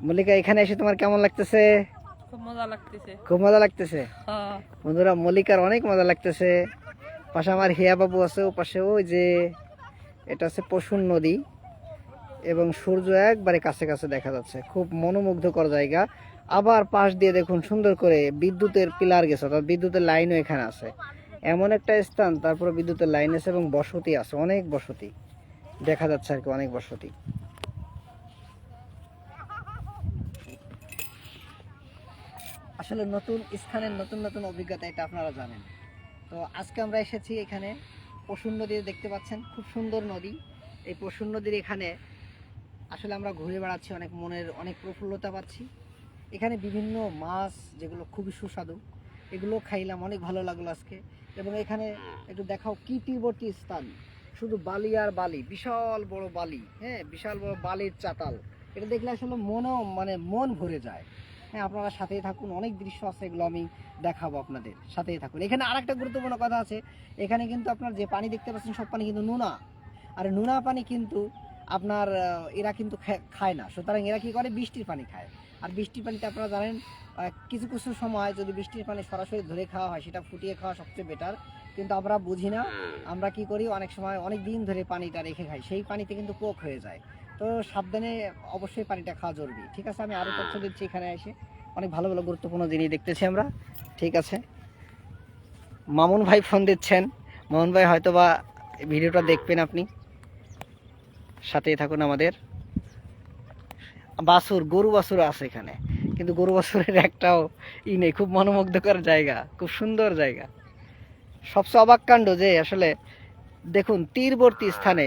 মল্লিকা এখানে এসে তোমার কেমন লাগতেছে? খুব মজা লাগতেছে। খুব মজা লাগতেছে? হ্যাঁ। বন্ধুরা মল্লিকার অনেক মজা লাগতেছে। পাশে আমার হিয়া বাবু আছে ও পাশে ওই যে এটা আছে পশুর নদী এবং সূর্য একবারে কাছে কাছে দেখা যাচ্ছে। খুব মনোমুগ্ধকর জায়গা। আবার পাশ দিয়ে দেখুন সুন্দর করে বিদ্যুতের পিলার গেছে অর্থাৎ বিদ্যুতের লাইনও এখানে আছে। এমন একটা স্থান তারপরে বিদ্যুতের লাইন আছে এবং বসতি আছে অনেক বসতি। দেখা যাচ্ছে আর কি অনেক বসতি। আসলে নতুন স্থানের নতুন নতুন অভিজ্ঞতা এটা আপনারা জানেন। তো আজকে আমরা এসেছি এখানে পশুর নদী দেখতে পাচ্ছেন, খুব সুন্দর নদী। এই পশুর নদীর এখানে আসলে আমরা ঘুরে বেড়াচ্ছি, অনেক মনের অনেক প্রফুল্লতা পাচ্ছি। এখানে বিভিন্ন মাছ যেগুলো খুবই সুস্বাদু, এগুলো খাইলাম, অনেক ভালো লাগল আজকে। এবং এখানে একটু দেখাও কি তীরবর্তী স্থান। শুধু বালি আর বালি, বিশাল বড় বালি হ্যাঁ বিশাল বড় বালির চাতাল। এটা দেখলে আসলে মনও মানে মন ভরে যায়। হ্যাঁ আপনারা সাথেই থাকুন। অনেক দৃশ্য আছে, এগুলো আমি দেখাবো আপনাদের। সাথেই থাকুন। এখানে আরেকটা গুরুত্বপূর্ণ কথা আছে। এখানে কিন্তু আপনার যে পানি দেখতে পাচ্ছেন, সব পানি কিন্তু নোনা। আর নোনা পানি কিন্তু আপনার এরা কিন্তু খায় না। সুতরাং এরা কী করে? বৃষ্টির পানি খায়। আর বৃষ্টির পানিতে আপনারা জানেন কিছু কিছু সময় যদি বৃষ্টির পানি সরাসরি ধরে খাওয়া হয়, সেটা ফুটিয়ে খাওয়া সবচেয়ে বেটার কিন্তু আমরা বুঝি না। আমরা কি করি? অনেক সময় অনেক দিন ধরে পানিটা রেখে খাই। সেই পানিতে কিন্তু পোক হয়ে যায়। তো সাবধানে অবশ্যই পানিটা খাওয়া জরুরি। ঠিক আছে? আমি আরও তথ্য দিচ্ছি এখানে এসে। অনেক ভালো ভালো, গুরুত্বপূর্ণ জিনিস দেখতেছি আমরা। ঠিক আছে? মামুন ভাই ফোন দিচ্ছেন। মামুন ভাই হয়তো বা ভিডিওটা দেখবেন আপনি। সাথেই থাকুন আমাদের। বাছুর গরু বাছুর আছে এখানে। কিন্তু গরু বাছুরের একটাও ই নেই। খুব মনোমুগ্ধকর জায়গা। খুব সুন্দর জায়গা। সবচেয়ে অবাক কাণ্ড যে, আসলে দেখুন, তীরবর্তী স্থানে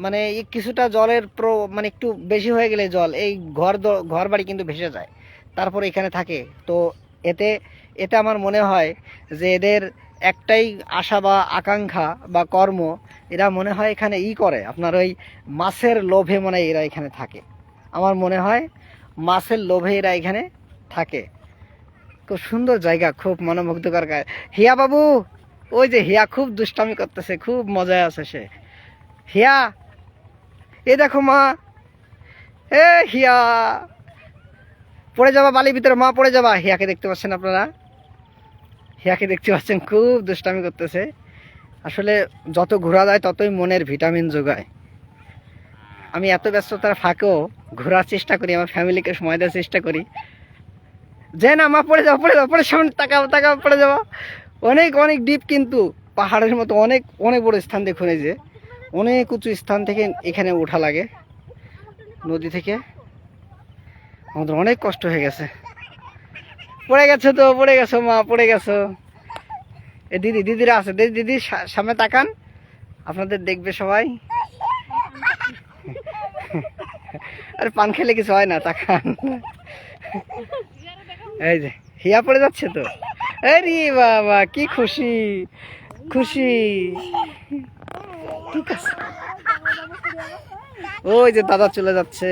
মানে কিছুটা জলের প্রো মানে একটু বেশি হয়ে গেলে জল, এই ঘর ঘর বাড়ি কিন্তু ভেসে যায়। তারপর এখানে থাকে। তো এতে এতে আমার মনে হয় যে এদের একটাই আশা বা আকাঙ্ক্ষা বা কর্ম, এরা মনে হয় এখানে ই করে। আপনার ওই মাছের লোভে মনে হয় এরা এখানে থাকে। আমার মনে হয় মাছের লোভে এরা এখানে থাকে। খুব সুন্দর জায়গা, খুব মনোমুগ্ধকর হিয়া বাবু! ওই যে হিয়া খুব দুষ্টামি করতেছে, খুব মজায় আছে সে। হিয়া! এ দেখো মা। এ হিয়া। পড়ে যাবা, বালির ভিতরে মা পড়ে যাবা। হিয়াকে দেখতে পাচ্ছেন আপনারা? হিয়াকে দেখতে পাচ্ছেন, খুব দুষ্টামি করতেছে। আসলে যত ঘোরা যায়, ততই মনের ভিটামিন যোগায়। আমি এত ব্যস্ততার ফাঁকেও ঘোরার চেষ্টা করি, আমার ফ্যামিলিকে সময় দেওয়ার চেষ্টা করি। যে না, মা পড়ে যাও পড়ে যাও, পড়ে সামনে তাকাও তাকাও, পড়ে যাওয়া অনেক অনেক ডিপ কিন্তু পাহাড়ের মতো অনেক অনেক বড় স্থান দেখুন এই যে। অনেক উঁচু স্থান থেকে এখানে ওঠা লাগে নদী থেকে। আমাদের অনেক কষ্ট হয়ে গেছে। পড়ে গেছো তো, পড়ে গেছো মা, পড়ে গেছো। এ দিদি, দিদিরা আছে দিদি দিদি সামনে তাকান। আপনাদের দেখবে সবাই। আরে পান খেলে কিছু হয় না, তাকান। এই যে, হিয়া পড়ে যাচ্ছে তো। আরে বাবা, কি খুশি খুশি। ঠিক আছে। ওই যে দাদা চলে যাচ্ছে।